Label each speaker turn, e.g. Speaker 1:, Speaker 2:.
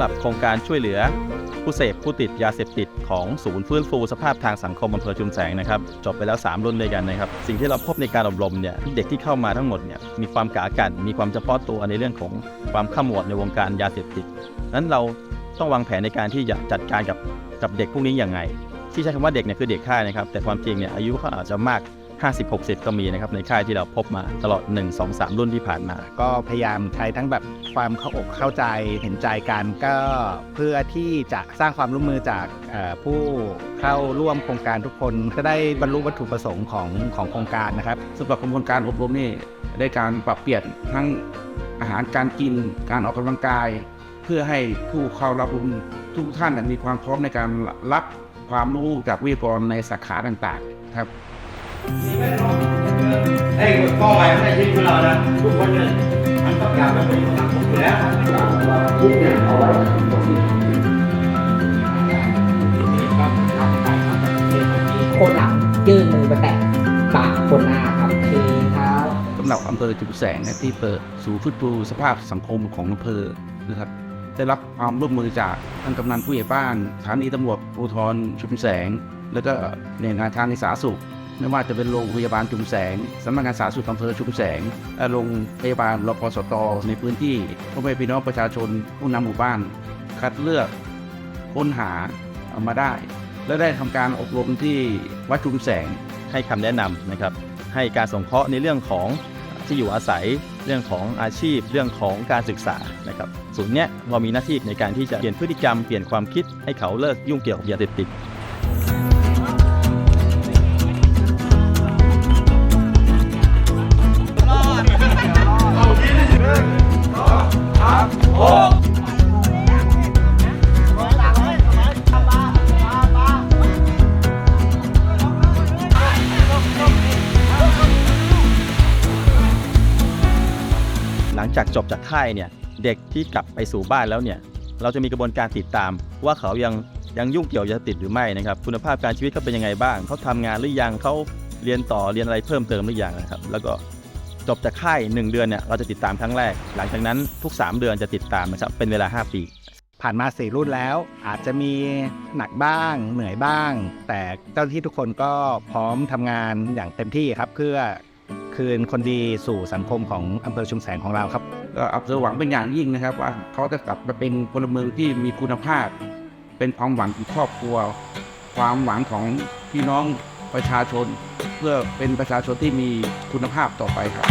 Speaker 1: หรับโครงการช่วยเหลือ ผู้เสพผู้ติดยาเสพติดของศูนย์ฟื้นฟูสภาพทางสังคมอำเภอชุมแสงนะครับจบไปแล้ว 3 รุ่นด้วยกันนะครับ สิ่งที่เราพบในการอบรมเนี่ยเด็กที่เข้ามาทั้งหมดเนี่ยมีความกากันมีความเฉพาะตัวในเรื่องของความข้ามวดในวงการยาเสพติดนั้นเราต้องวางแผนในการที่จะจัดการกับกับเด็กพวกนี้อย่างไง ที่ใช้คำว่าเด็กเนี่ยคือเด็กค่ายนะครับแต่ความจริงเนี่ยอายุเขาอาจจะมาก 50-60 ก็มีนะครับในค่ายที่เราพบมาตลอด 1 2 3 รุ่นที่ผ่านมา
Speaker 2: ก็พยายามใช้ทั้งแบบความเข้าอกเข้าใจเห็นใจกันก็เพื่อที่จะสร้างความร่วมมือจากผู้เข้าร่วมโครงการทุกคนจะได้บรรลุวัตถุประสงค์ของของโครงการนะครับ
Speaker 3: สำหรับกระบวนการอบรมนี่ได้การปรับเปลี่ยนทั้งอาหารการกินการออกกำลังกาย เพื่อให้ผู้เข้ารับรู้ทุกท่านมีความพร้อมในการรับความรู้จากวิทยากรในสาขาต่างๆครับ
Speaker 4: ไอ้พ่อไปไม่ได้ชีวิตของเรานะทุกคนเนี่ยมันต้องอยากเป็นคนสังคมอยู่แล้วทุกอย่างเอาไว้
Speaker 5: คนหลังยื่นมือไปแตะปากคนหน้าครับทีเท้า
Speaker 3: สำหรับอำเภอจุมแสงนะที่เปิดสู่ฟื้นฟูสภาพสังคมของอำเภอนะครับได้รับความร่วมมือจากท่านกำนันผู้ใหญ่บ้านสถานีตำรวจภูธรชุมแสง แล้วก็ในวยงานทางสาธารณสุข ไม่ว่าจะเป็นโรงพยาบาลชุมแสงสำนักงานสาธารณสุขอำเภอชุมแสงโรงพยาบาลรพสตในพื้นที่พ่อแม่พี่น้องประชาชนผู้นำหมู่บ้าน คัดเลือกค้นหาเอามาได้ และได้ทำการอบรมที่วัดชุมแสง
Speaker 1: ให้คำแนะนำนะครับให้การสงเคราะห์ในเรื่องของที่อยู่อาศัยเรื่องของอาชีพเรื่องของการศึกษานะครับศูนย์เนี้ยเรามีหน้าที่ในการที่จะเปลี่ยนพฤติกรรมเปลี่ยนความคิดให้เขาเลิกยุ่งเกี่ยวกับยาเสพติด จบจากค่ายเนี่ยเด็กที่กลับไปสู่บ้านแล้วเนี่ยเราจะมีกระบวนการติดตาม ว่าเขายังยังยุ่งเกี่ยวยาติดหรือไม่นะครับคุณภาพการชีวิตเขาเป็นยังไงบ้าง เขาทำงานหรือยังเขาเรียนต่อเรียนอะไรเพิ่มเติมหรือยังนะครับ แล้วก็จบจากค่าย 1 เดือนเนี่ยเราจะติดตามครั้งแรก หลังจากนั้นทุก 3 เดือนจะติดตามนะครับเป็นเวลา 5 ปี
Speaker 2: ผ่านมาสี่รุ่นแล้ว อาจจะมีหนักบ้าง เหนื่อยบ้าง แต่เจ้าหน้าที่ทุกคนก็พร้อมทำงานอย่างเต็มที่ครับเพื่อ คืนคนดีสู่สังคมของอำเภอชุมแสงของเราครับ
Speaker 3: ก็อำเสหวังเป็นอย่างยิ่งนะครับ ว่าเขาจะกลับมาเป็นพลเมืองที่มีคุณภาพ เป็นความหวังของครอบครัว ความหวังของพี่น้องประชาชน เพื่อเป็นประชาชนที่มีคุณภาพต่อไปครับ